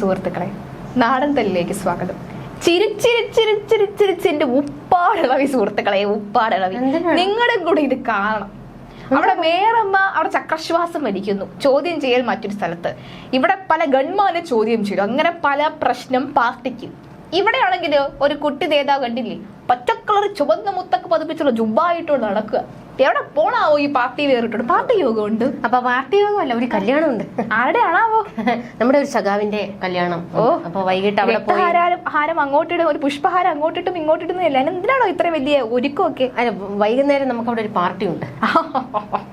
സുഹൃത്തുക്കളെ നാടൻ തല്ലിലേക്ക് സ്വാഗതം. ചിരിച്ചിരിച്ചിരിച്ചിരിച്ചിരിച്ച് എന്റെ ഉപ്പാടിളവി സുഹൃത്തുക്കളെ ഉപ്പാടിളവി. നിങ്ങളുടെ കൂടെ ഇത് കാണണം. അവിടെ മേറമ്മ അവിടെ ചക്രശ്വാസം വലിക്കുന്നു. ചോദ്യം ചെയ്യൽ മറ്റൊരു സ്ഥലത്ത്. ഇവിടെ പല ഗൺമാനെ ചോദ്യം ചെയ്തു. അങ്ങനെ പല പ്രശ്നം പാർട്ടിക്ക്. ഇവിടെയാണെങ്കിൽ ഒരു കുട്ടി നേതാവ് കണ്ടില്ലേ? പച്ചക്കളർ ചുവന്ന മുത്തൊക്കെ പതിപ്പിച്ചുള്ള ജുബായിട്ടോട് നടക്കുക. എവിടെ പോണാവോ ഈ പാർട്ടി വേറിട്ടോട്? പാർട്ടി യോഗം ഉണ്ട് അപ്പൊ പാർട്ടി യോഗമല്ല ഒരു കല്യാണം ഉണ്ട് ആരുടെ ആണാവോ നമ്മുടെ ഒരു സഖാവിന്റെ കല്യാണം. ഓ. അപ്പൊ വൈകിട്ട് അവിടെ പോയി. രക്തഹാരം ഹാരം അങ്ങോട്ടിടും ഒരു പുഷ്പഹാരം അങ്ങോട്ടിട്ടും ഇങ്ങോട്ടിടുന്നില്ല എന്തിനാണോ ഇത്ര വലിയ ഒരുക്കമൊക്കെ? അല്ല വൈകുന്നേരം നമുക്ക് അവിടെ ഒരു പാർട്ടി ഉണ്ട്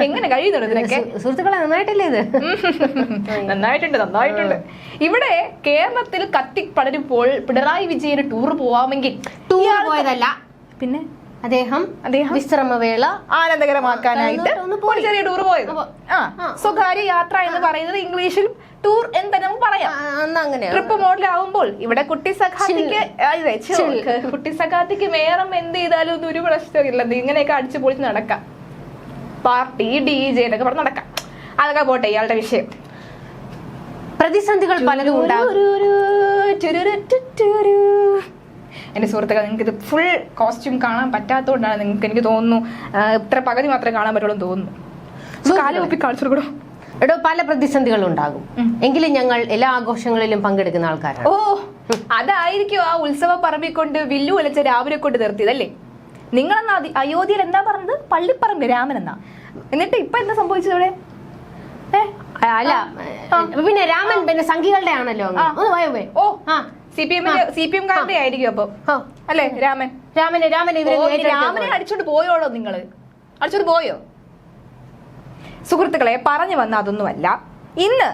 എങ്ങനെ കഴിയുന്നുണ്ട് ഇതിനൊക്കെ സുഹൃത്തുക്കളെ നന്നായിട്ടല്ലേ ഇത്? നന്നായിട്ടുണ്ട് നന്നായിട്ടുണ്ട്. ഇവിടെ കേരളത്തിൽ കത്തി പടരുമ്പോൾ പിണറായി വിജയന് ടൂർ പോവാമെങ്കിൽ ടൂർ പോയതല്ല. പിന്നെ? അദ്ദേഹം അദ്ദേഹം വിശ്രമവേള ആനന്ദകരമാക്കാനായിട്ട്. ഒരു ചെറിയ ടൂർ പോയത്. ആ. സ്വകാര്യ യാത്ര എന്ന് പറയുന്നത് ഇംഗ്ലീഷിൽ ടൂർ എന്ന് തന്നെ നമുക്ക് പറയാം. അങ്ങനെ. ട്രിപ്പ് മോഡൽ ആവുമ്പോൾ ഇവിടെ കുട്ടി സഖാത്തിക്ക്. കുട്ടി സഖാത്തിക്ക് മേറം എന്ത് ചെയ്താലും ഒന്നും ഒരു പ്രശ്നമില്ല ഇങ്ങനെയൊക്കെ അടിച്ചു പൊളിച്ച് നടക്കാം. പാർട്ടി ഡി ജെ എന്നൊക്കെ പറഞ്ഞ് നടക്കാം. അതൊക്കെ പോട്ടെ ഇയാളുടെ വിഷയം. പ്രതിസന്ധികൾ പലതും ഉണ്ടാകും. ടുരുരു. സുഹൃത്തുക്കൾ നിങ്ങൾക്ക് ഇത് ഫുൾ കോസ്റ്റ്യൂം കാണാൻ പറ്റാത്തതുകൊണ്ടാണ് നിങ്ങൾക്ക് എനിക്ക് തോന്നുന്നു ഇത്ര പകുതി മാത്രമേ കാണാൻ പറ്റുള്ളൂ എന്ന് തോന്നുന്നു. കാലം ഒപ്പി കാണിച്ചു കൊടുക്കണം എടോ പല പ്രതിസന്ധികൾ ഉണ്ടാകും എങ്കിലും ഞങ്ങൾ എല്ലാ ആഘോഷങ്ങളിലും പങ്കെടുക്കുന്ന ആൾക്കാരാണ്. ഓ അതായിരിക്കും ആ ഉത്സവ പറമ്പിൽ കൊണ്ട് വില്ലു വലിച്ച രാവിലെ കൊണ്ട് നിർത്തിയതല്ലേ? നിങ്ങളെന്നാ അയോധ്യയിൽ എന്താ പറഞ്ഞത്? പള്ളിപ്പറമ്പ് രാമൻ എന്നാ. എന്നിട്ട് ഇപ്പൊ എന്താ സംഭവിച്ചത് ഇവിടെ? അല്ല പിന്നെ രാമൻ പിന്നെ സംഘികളുടെ ആണല്ലോ ഓ. ആ. സി പി എമ്മിന്റെ സി പി എം കാരന്റെ ആയിരിക്കും അപ്പൊ? ആ. അല്ലേ രാമൻ? രാമനെ രാമനെ ഇവരെ രാമനെ അടിച്ചോണ്ട് പോയോളോ നിങ്ങൾ. അടിച്ചോണ്ട് പോയോ? സുഹൃത്തുക്കളെ പറഞ്ഞു വന്ന അതൊന്നുമല്ല. ഇന്ന്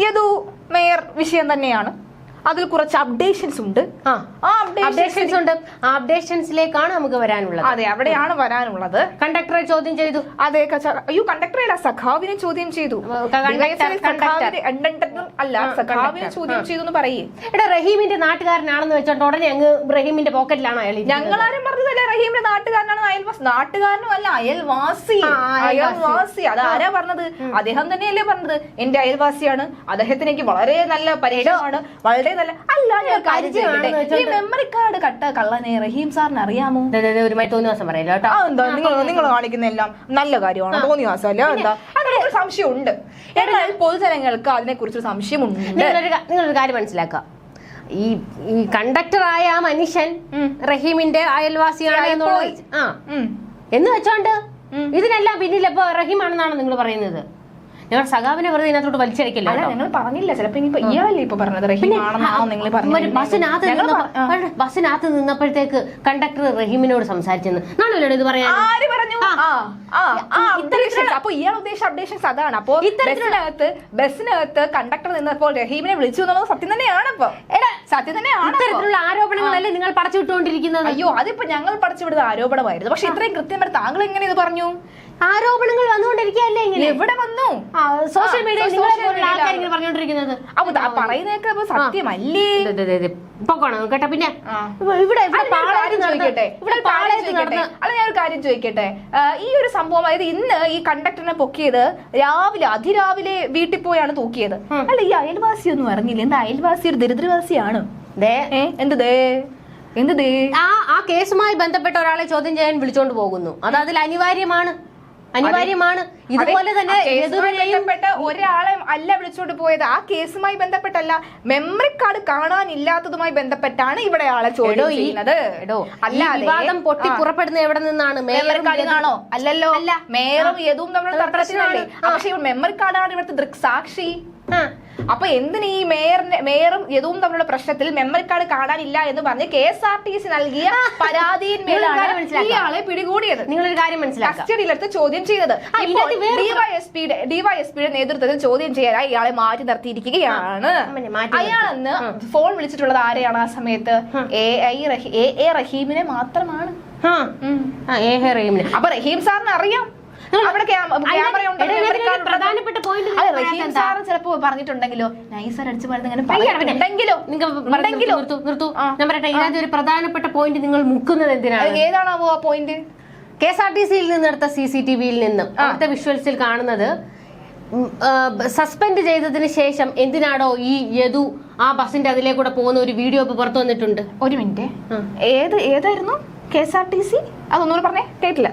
യദു ഏതു മേയർ വിഷയം തന്നെയാണ്. അതിൽ കുറച്ച് അപ്ഡേഷൻസ് ഉണ്ട്. ആ. അപ്ഡേഷൻസ് ഉണ്ട്. അപ്ഡേഷൻസിലേക്കാണ് നമുക്ക് വരാനുള്ളത്. അതെ അവിടെയാണ് വരാനുള്ളത്. കണ്ടക്ടറെ ചോദ്യം ചെയ്തു. അതെ അയ്യോ കണ്ടക്ടറെ അല്ല സഖാവിനെ ചോദ്യം ചെയ്തു. അല്ല സഖാവിനെ ചോദ്യം ചെയ്തു എന്ന് പറയേ. എടാ റഹീമിന്റെ നാട്ടുകാരനാണെന്ന് വെച്ചോണ്ട് ഉടനെ അങ്ങ് റഹീമിന്റെ പോക്കറ്റിലാണോ അയാൾ? ഞങ്ങളാരും പറഞ്ഞതല്ല റഹീമിന്റെ നാട്ടുകാരനാണ് അയൽവാസി? നാട്ടുകാരനും അല്ല അയൽവാസി. അയൽവാസി. അയൽവാസി. അത് ആരാ പറഞ്ഞത്? അദ്ദേഹം തന്നെയല്ലേ പറഞ്ഞത്. എന്റെ അയൽവാസിയാണ്. അദ്ദേഹത്തിന് എനിക്ക് വളരെ നല്ല പരിചയമാണ്. വളരെ നല്ല അല്ല ഞാൻ കാര്യം ഈ മെമ്മറി കാർഡ് കട്ട കള്ളനെ റഹീം സാറിന് അറിയാമോ? ഒരുമായി തോന്നിയ ദിവസം പറയില്ല കേട്ടോ. എന്താ നിങ്ങൾ നിങ്ങൾ കാണിക്കുന്ന എല്ലാം നല്ല കാര്യമാണ്. തോന്നിയാസല്ല എന്താ? അതിനൊരു സംശയമുണ്ട്. എന്നാൽ പൊതുജനങ്ങൾക്ക് അതിനെ കുറിച്ച് സംശയമുണ്ട്. നിങ്ങളൊരു നിങ്ങളൊരു കാര്യം മനസ്സിലാക്കുക. ഈ ഈ കണ്ടക്ടറായ ആ മനുഷ്യൻ. റഹീമിന്റെ അയൽവാസിയാണ് എന്നുള്ളത് ആ. എന്ന് വെച്ചോണ്ട്? ഇതിനെല്ലാം പിന്നിലപ്പോ റഹീമാണെന്നാണ് നിങ്ങൾ പറയുന്നത്. ഞങ്ങൾ സഖാവിനെ വെറുതെ ഇതിനകത്തോട്ട് വലിച്ചടിക്കില്ല ഞങ്ങൾ പറഞ്ഞില്ല. ചിലപ്പോ ഇനിയിപ്പോ ഇയാളല്ലേ ഇപ്പൊ പറഞ്ഞത്? ബസ്സിനകത്ത് ബസ്സിനകത്ത് നിന്നപ്പോഴത്തേക്ക് കണ്ടക്ടർ റഹീമിനോട് സംസാരിച്ചെന്ന്. നാണല്ലോ ഇത് പറയാൻ? അപ്പൊ ഇയാൾ ഉദ്ദേശിച്ച അപ്ഡേഷൻസ് അതാണ്. അപ്പൊ ഇത്തരത്തിലുള്ള- ബസ്സിനകത്ത് കണ്ടക്ടർ നിന്നപ്പോൾ റഹീമിനെ വിളിച്ചു എന്നുള്ളത് സത്യം തന്നെയാണ് ഇപ്പൊ. സത്യം തന്നെയാണ്. ഇത്തരത്തിലുള്ള ആരോപണങ്ങളല്ലേ നിങ്ങൾ പടച്ചു വിട്ടുകൊണ്ടിരിക്കുന്നത് അയ്യോ അതിപ്പോ ഞങ്ങൾ പഠിച്ചുവിടുന്ന ആരോപണമായിരുന്നു. പക്ഷെ ഇത്രയും കൃത്യമായിട്ട് താങ്കൾ എങ്ങനെ ഇത് പറഞ്ഞു? ആരോപണങ്ങൾ വന്നുകൊണ്ടിരിക്കുകയല്ലേ ഇങ്ങനെ? എവിടെ വന്നു? ആ, സോഷ്യൽ മീഡിയയിൽ പറഞ്ഞുകൊണ്ടിരിക്കുന്നത്. അപ്പൊ പറയുന്നതൊക്കെ സത്യമല്ലേ. പൊക്കോണം കേട്ടോ? പിന്നെ ഇവിടെ ഇവിടെ ഇവിടെ അല്ല, ഞാൻ ഒരു കാര്യം ചോദിക്കട്ടെ? ഈ ഒരു സംഭവം അതായത് ഇന്ന് ഈ കണ്ടക്ടറിനെ പൊക്കിയത് രാവിലെ അതിരാവിലെ വീട്ടിൽ പോയാണ് തൂക്കിയത്. അല്ല ഈ അയൽവാസി ഒന്നും അറിഞ്ഞില്ല. എന്താ അയൽവാസി ഒരു ദരിദ്രവാസിയാണ്? എന്ത് ദേ എന്ത് ദേ ആ ആ കേസുമായി ബന്ധപ്പെട്ട ഒരാളെ ചോദ്യം ചെയ്യാൻ വിളിച്ചോണ്ട് പോകുന്നു. അത് അതിൽ അനിവാര്യമാണ്. അനിവാര്യമാണ്. ഇതുപോലെ തന്നെ ബന്ധപ്പെട്ട് ഒരാളെ അല്ല വിളിച്ചോണ്ട് പോയത്. ആ കേസുമായി ബന്ധപ്പെട്ടല്ല മെമ്മറി കാർഡ് കാണാനില്ലാത്തതുമായി ബന്ധപ്പെട്ടാണ് ഇവിടെ ആളെ ചോദ്യം ചെയ്യുന്നത്. വിവാദം പൊട്ടി പുറപ്പെടുന്നത് എവിടെ നിന്നാണ്? മെമ്മറി കാർഡ് കാണോ? അല്ലല്ലോ. അല്ല. മേയറും യതും അത് തർക്കത്തിനല്ലേ. പക്ഷെ മെമ്മറി കാർഡാണ് ഇവിടുത്തെ ദൃക്സാക്ഷി. ആ. അപ്പൊ എന്തിന് ഈ മേയറിന്റെ മേയറും യദുവും തമ്മിലുള്ള പ്രശ്നത്തിൽ മെമ്മറി കാർഡ് കാണാനില്ല എന്ന് പറഞ്ഞ് K S R T C നൽകിയ പരാതിയിൽ പരാതിയിന്മേലാണ് കാര്യം ഇയാളെ പിടികൂടിയത്. നിങ്ങളൊരു കാര്യം കസ്റ്റഡിയിലെടുത്ത് ചോദ്യം ചെയ്തത്. ഡിവൈഎസ്പിയുടെ ഡിവൈഎസ്പിയുടെ നേതൃത്വത്തിൽ ചോദ്യം ചെയ്യാനായി ഇയാളെ മാറ്റി നിർത്തിയിരിക്കുകയാണ്. അയാളെന്ന് ഫോൺ വിളിച്ചിട്ടുള്ളത് ആരെയാണ് ആ സമയത്ത്? എ ഐ എ എ റഹീമിനെ മാത്രമാണ്. അപ്പൊ റഹീം സാറിന് അറിയാം. പ്രധാനപ്പെട്ട ചിലപ്പോ പറഞ്ഞിട്ടുണ്ടെങ്കിലോ നൈസർ അടിച്ചു നിർത്തൂ ഞാൻ പറയട്ടെ ഇതിനകത്ത് ഒരു പ്രധാനപ്പെട്ട പോയിന്റ് നിങ്ങൾ മുക്കുന്നത് എന്തിനാണ്? ഏതാണാവോ ആ point K S R T സിയിൽ നിന്നെടുത്ത സി സി ടി വിയിൽ നിന്നും അടുത്ത വിഷ്വൽസിൽ കാണുന്നത് സസ്പെൻഡ് ചെയ്തതിന് ശേഷം എന്തിനാണോ ഈ യദു ആ ബസിന്റെ അതിലേക്കൂടെ പോകുന്ന ഒരു വീഡിയോ ഇപ്പൊ പുറത്തു വന്നിട്ടുണ്ട്? ഒരു മിനിറ്റ് ഏത് ഏതായിരുന്നു K S R T C? അതൊന്നുകൂടെ പറഞ്ഞേ കേട്ടില്ല.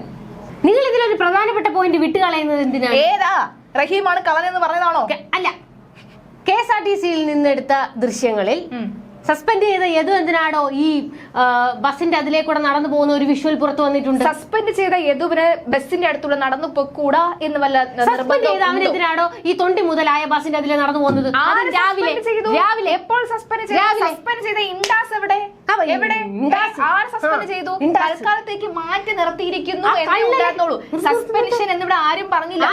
നിങ്ങൾ ഇതിലൊരു പ്രധാനപ്പെട്ട പോയിന്റ് വിട്ടുകളയുന്നത് എന്തിനാണ്? ഏതാ? റഹീമാണ് കളനെന്ന് പറഞ്ഞതാണോ? അല്ല. കെ എസ് ആർ ടി സിയിൽ നിന്നെടുത്ത ദൃശ്യങ്ങളിൽ സസ്പെൻഡ് ചെയ്ത യദു എന്തിനാണോ ഈ ബസിന്റെ അതിലേക്കൂടെ നടന്നു പോകുന്ന ഒരു വിഷ്വൽ പുറത്തു വന്നിട്ടുണ്ട്? സസ്പെൻഡ് ചെയ്ത യദുവിന് ബസിന്റെ അടുത്തൂടെ നടന്നു പോയിക്കൂടാ എന്ന് വല്ല സസ്പെൻഡ് ചെയ്ത അവൻ എന്തിനാണോ എന്തിനാടോ ഈ തൊണ്ടി മുതലായ ബസിന്റെ അതിലെ നടന്നു പോകുന്നത്? രാവിലെ രാവിലെ എപ്പോൾ സസ്പെൻഡ് ചെയ്ത? സസ്പെൻഡ് ചെയ്ത ഇൻഡാസ് എവിടെ? അവ ആര് സസ്പെൻഡ് ചെയ്തു. തൽക്കാലത്തേക്ക് മാറ്റി നിർത്തിയിരിക്കുന്നു. ഉണ്ടായിരുന്നുള്ളൂ സസ്പെൻഷൻ എന്നിവിടെ ആരും പറഞ്ഞില്ല.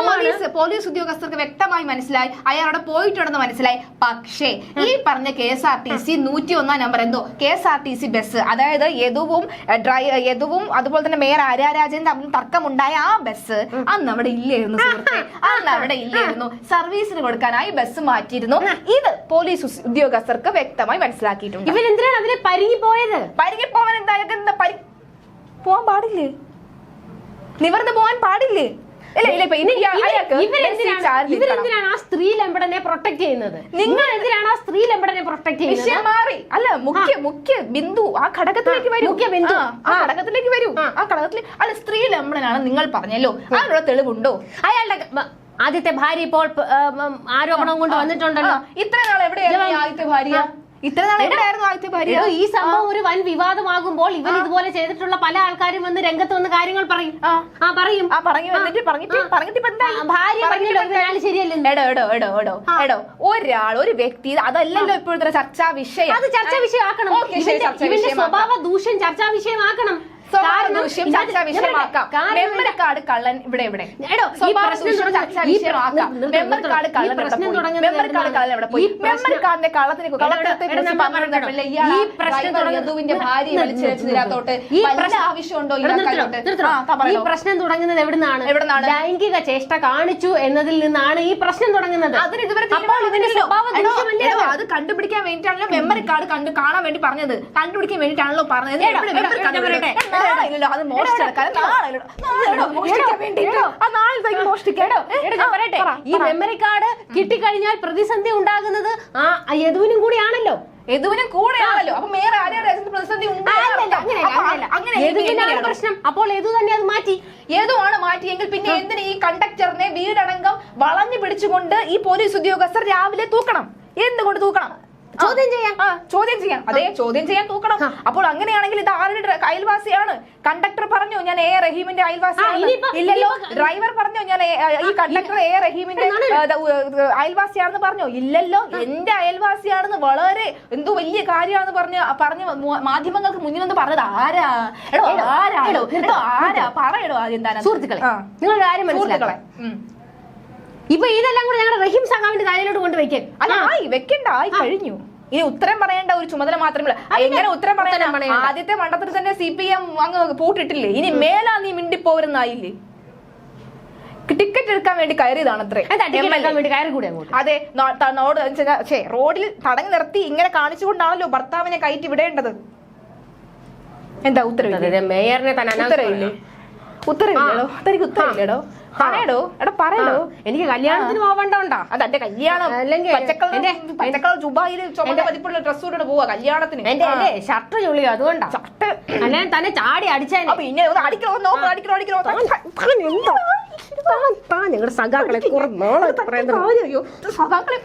പോലീസ് പോലീസ് ഉദ്യോഗസ്ഥർക്ക് വ്യക്തമായി മനസ്സിലായി. അയാൾ അവിടെ പോയിട്ടുണ്ടെന്ന് മനസ്സിലായി. പക്ഷേ ഈ പറഞ്ഞ K S R T C നൂറ്റി ഒന്നാം നമ്പർ എന്തോ? K S R T C bus. അതായത് യദുവും ഡ്രൈ യദുവും അതുപോലെ തന്നെ മേയർ ആര്യാരാജൻ തമ്മിൽ തർക്കമുണ്ടായ ആ ബസ് അന്ന് അവിടെ ഇല്ലായിരുന്നു സുഹൃത്തെ. അന്ന് അവിടെ ഇല്ലായിരുന്നു. സർവീസിന് കൊടുക്കാനായി ബസ് മാറ്റിയിരുന്നു. ഇത് പോലീസ് ഉദ്യോഗസ്ഥർക്ക് വ്യക്തമായി മനസ്സിലാക്കിയിട്ടുണ്ട്. ഇവൻ എന്തിനാണ് അതിനെ പരിങ്ങി പോയത് പരിങ്ങി പോവാൻ എന്താ? അയാൾക്ക് എന്താ പരി പോവാൻ പാടില്ലേ? നിവർന്ന് പോവാൻ പാടില്ലേ? ഇവരെന്തിനാണ് ആ സ്ത്രീ ലംബടനെ പ്രൊട്ടക്ട് ചെയ്യുന്നത്? നിങ്ങൾ എന്തിനാണ് ആ സ്ത്രീ ലംബടനെ പ്രൊട്ടക്ട് ചെയ്യുന്നത്? മാറി. അല്ല മുഖ്യ മുഖ്യ ബിന്ദു ആ ഘടകത്തിലേക്ക് വരും. മുഖ്യ ബിന്ദു. ആ, ആ ആ. ഘടകത്തിലേക്ക് വരൂ. ആ. ആ ഘടകത്തിൽ അല്ല സ്ത്രീ ലംബടനാണ് നിങ്ങൾ പറഞ്ഞല്ലോ. അതിനുള്ള തെളിവുണ്ടോ? അയാളുടെ ആദ്യത്തെ ഭാര്യ ഇപ്പോൾ ആരോപണം കൊണ്ട് വന്നിട്ടുണ്ടല്ലോ. ഇത്ര നാൾ എവിടെയാണ് ആദ്യത്തെ ഭാര്യ. ഇത്ര ആദ്യത്തെ ഭാര്യ. ഈ സംഭവം ഒരു വൻ വിവാദമാകുമ്പോൾ ഇവൻ ഇതുപോലെ ചെയ്തിട്ടുള്ള പല ആൾക്കാരും വന്ന് രംഗത്ത് വന്ന് കാര്യങ്ങൾ പറയും. ആ. പറയും. ആ പറഞ്ഞു വന്നിട്ട് പറഞ്ഞിട്ട് പറഞ്ഞിട്ട് ഇപ്പൊ ഭാര്യ പറഞ്ഞിട്ട് ശരിയല്ലെന്ന് എടോ എടോ എടോ എടോ എടോ. ഒരാൾ ഒരു വ്യക്തി അതല്ലല്ലോ ഇപ്പോഴത്തെ ചർച്ചാ വിഷയം. അത് ചർച്ചാ വിഷയമാക്കണം ഇവന്റെ. സ്വഭാവ ദൂഷ്യം ചർച്ചാ വിഷയമാക്കണം ദൂഷ്യം ഇതിനകത്ത് ചർച്ചാ വിഷയമാക്കാം കാരണം മെമ്മറി കാർഡ് കള്ളൻ ഇവിടെ ഇവിടെ. എടോ, ഈ സ്വഭാവ പ്രശ്നം ദൂഷ്യം ചർച്ചാ വിഷയമാക്കാം കാർഡ് കള്ളൻ? തുടങ്ങുന്നത് കാർഡ് കള്ളൻ എവിടെ പോയി? കാർഡിന്റെ കള്ളത്തിനെ യദുവിന്റെ ഭാര്യ ആവശ്യമുണ്ടോ ഈ. പ്രശ്നം എവിടുന്നാണ്? എവിടുന്നാണ്? ലൈംഗിക ചേഷ്ട കാണിച്ചു എന്നതിൽ നിന്നാണ് ഈ പ്രശ്നം തുടങ്ങുന്നത്. അതിന് ഇതുവരെ? അത്? കണ്ടുപിടിക്കാൻ വേണ്ടിയിട്ടാണല്ലോ മെമ്മറി കാർഡ് കണ്ടു കാണാൻ വേണ്ടി പറഞ്ഞത്. കണ്ടുപിടിക്കാൻ വേണ്ടിയിട്ടാണല്ലോ പറഞ്ഞത്. നാളെയില്ലല്ലോ, അത് മോഷ്ടിക്കാൻ ഞാൻ പറയട്ടെ ഈ മെമ്മറി കാർഡ് കിട്ടിക്കഴിഞ്ഞാൽ പ്രതിസന്ധി ഉണ്ടാകുന്നത് ആ യദുവിനും കൂടിയാണല്ലോ. യദുവിനും കൂടെയാണല്ലോ. അപ്പൊ ആരെയും പ്രതിസന്ധി. അങ്ങനെ പ്രശ്നം. അപ്പോൾ യദു തന്നെ അത് മാറ്റി. ഏതുമാണ് മാറ്റിയെങ്കിൽ പിന്നെ എന്തിന് ഈ കണ്ടക്ടറിനെ വീടടങ്കം വളഞ്ഞു പിടിച്ചുകൊണ്ട് ഈ പോലീസ് ഉദ്യോഗസ്ഥർ രാവിലെ തൂക്കണം. എന്തുകൊണ്ട് തൂക്കണം. ചോദ്യം ചെയ്യാം. ചോദ്യം ചെയ്യാം അതെ ചോദ്യം ചെയ്യാൻ തൂക്കണം. അപ്പോൾ അങ്ങനെയാണെങ്കിൽ ഇത് ആരുടെ അയൽവാസിയാണ്? കണ്ടക്ടർ പറഞ്ഞു ഞാൻ എ. റഹീമിന്റെ അയൽവാസിയാണ്. ഇല്ലല്ലോ ഡ്രൈവർ പറഞ്ഞു ഞാൻ ഈ കണ്ടക്ടർ എ. റഹീമിന്റെ അയൽവാസിയാണെന്ന് പറഞ്ഞു. ഇല്ലല്ലോ എന്റെ അയൽവാസിയാണെന്ന് വളരെ എന്തോ വലിയ കാര്യമാണെന്ന് പറഞ്ഞ് പറഞ്ഞു മാധ്യമങ്ങൾക്ക് മുന്നിൽ നിന്ന് പറഞ്ഞത് ആരാ? എടോ ആരാ? എടോ, ആരാ? പറയടോ ആദ്യം എന്താണ് സുഹൃത്തുക്കളെ. നിങ്ങളുടെ കാര്യം സുഹൃത്തുക്കളെ. ഇപ്പൊ ഇതെല്ലാം കൂടെ ഞങ്ങളുടെ റഹീം സഖാവിന്റെ തലയിലോട്ട് കൊണ്ട് വെക്കാൻ അല്ല ആയി വെക്കണ്ട ആയി കഴിഞ്ഞു. ഇനി ഉത്തരം പറയേണ്ട ഒരു ചുമതല മാത്രമല്ല എങ്ങനെ ഉത്തരം പറയാൻ ആദ്യത്തെ മണ്ഡലത്തിൽ തന്നെ സി പി എം അങ്ങ് പൂട്ടിട്ടില്ലേ? ഇനി മേലാ നീ മിണ്ടിപ്പോരുന്നായില്ലേ ടിക്കറ്റ് എടുക്കാൻ വേണ്ടി കയറിയതാണ് അത്രേ. അതെ റോഡിൽ തടഞ്ഞു നിർത്തി ഇങ്ങനെ കാണിച്ചുകൊണ്ടാണല്ലോ ഭർത്താവിനെ കയറ്റി വിടേണ്ടത്. എന്താ ഉത്തരവില്ല? മേയറിനെ തന്നെ ഉത്തരവില്ലേ. ഉത്തരവില്ലടോ? തനിക്ക് ഉത്തരവില്ലടോ? പറയടോ. എടാ പറയടോ. എനിക്ക് കല്യാണത്തിന് പോവണ്ടോണ്ടാ അത് എന്റെ കല്യാണം. അല്ലെങ്കിൽ പച്ചക്കളർ പച്ചക്കളർ ചുമന്ന പതിപ്പുള്ള ഡ്രസ് ഇട്ടിട്ട് പോവാ കല്യാണത്തിന്. എന്റെ ഷർട്ട് ചുള്ളി അതുകൊണ്ടാ. ഷർട്ട്. അല്ലെ തന്നെ ചാടി അടിച്ചാൽ പിന്നെ അടിക്കണോ? നോക്കോ അടിക്കണോ അടിക്കണോ? ഞങ്ങളുടെ സഖാക്കളെ കുറെ നാളായിട്ട് പറയുന്നത്. സഖാക്കളെ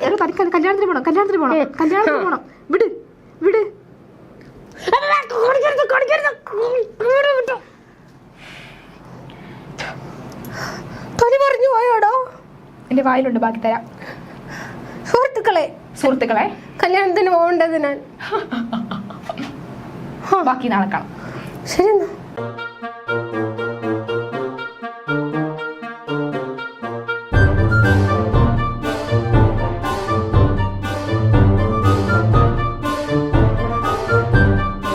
കല്യാണത്തിന് പോണം കല്യാണത്തിന് പോണം കല്യാണത്തിന് പോണം. വിട് വിട്. കൊടുക്കരുത് കൊടുക്കരുത്. വിട്ടു തൊലി പറഞ്ഞു പോയോടോ? എന്റെ വായിലുണ്ട് ബാക്കി തരാം. സുഹൃത്തുക്കളെ സുഹൃത്തുക്കളെ. കല്യാണത്തിന് പോകേണ്ടത് ഞാൻ. ബാക്കി നാളെ കാണാം. ശരി എന്നാ.